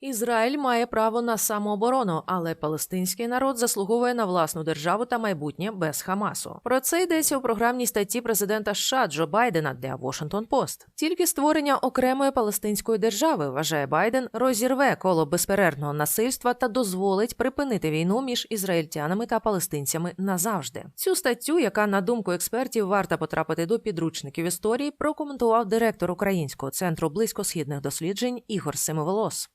Ізраїль має право на самооборону, але палестинський народ заслуговує на власну державу та майбутнє без Хамасу. Про це йдеться у програмній статті президента США Джо Байдена для Washington Post. Тільки створення окремої палестинської держави, вважає Байден, розірве коло безперервного насильства та дозволить припинити війну між ізраїльтянами та палестинцями назавжди. Цю статтю, яка на думку експертів варта потрапити до підручників історії, прокоментував директор Українського центру близькосхідних досліджень Ігор Семиволос.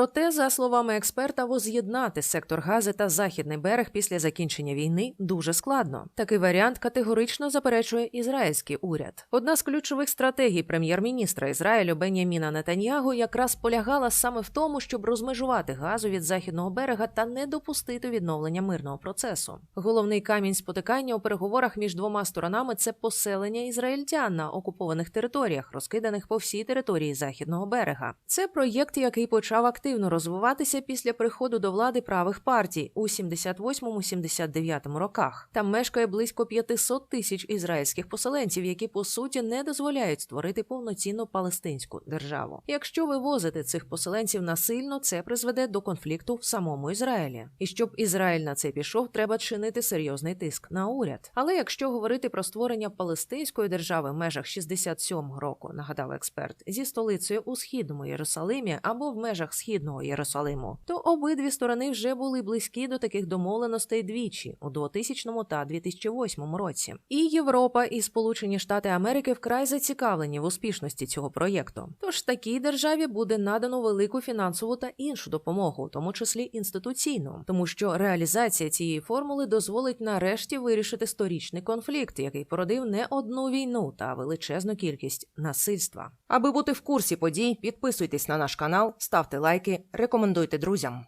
Проте, за словами експерта, воз'єднати сектор Гази та західний берег після закінчення війни дуже складно. Такий варіант категорично заперечує ізраїльський уряд. Одна з ключових стратегій прем'єр-міністра Ізраїлю Беняміна Нетаньягу якраз полягала саме в тому, щоб розмежувати газу від західного берега та не допустити відновлення мирного процесу. Головний камінь спотикання у переговорах між двома сторонами це поселення ізраїльтян на окупованих територіях, розкиданих по всій території західного берега. Це проєкт, який почав активно розвиватися після приходу до влади правих партій у 78-79 роках. Там мешкає близько 500 тисяч ізраїльських поселенців, які по суті не дозволяють створити повноцінну палестинську державу. Якщо вивозити цих поселенців насильно, це призведе до конфлікту в самому Ізраїлі. І щоб Ізраїль на це пішов, треба чинити серйозний тиск на уряд. Але якщо говорити про створення палестинської держави в межах 67-го року, нагадав експерт, зі столицею у східному Єрусалимі або в межах східного Єрусалиму, то обидві сторони вже були близькі до таких домовленостей двічі у 2000 та 2008 році. І Європа і Сполучені Штати Америки вкрай зацікавлені в успішності цього проєкту. Тож такій державі буде надано велику фінансову та іншу допомогу, в тому числі інституційну, тому що реалізація цієї формули дозволить нарешті вирішити сторічний конфлікт, який породив не одну війну та величезну кількість насильства. Аби бути в курсі подій, підписуйтесь на наш канал, ставте лайки, рекомендуйте друзям.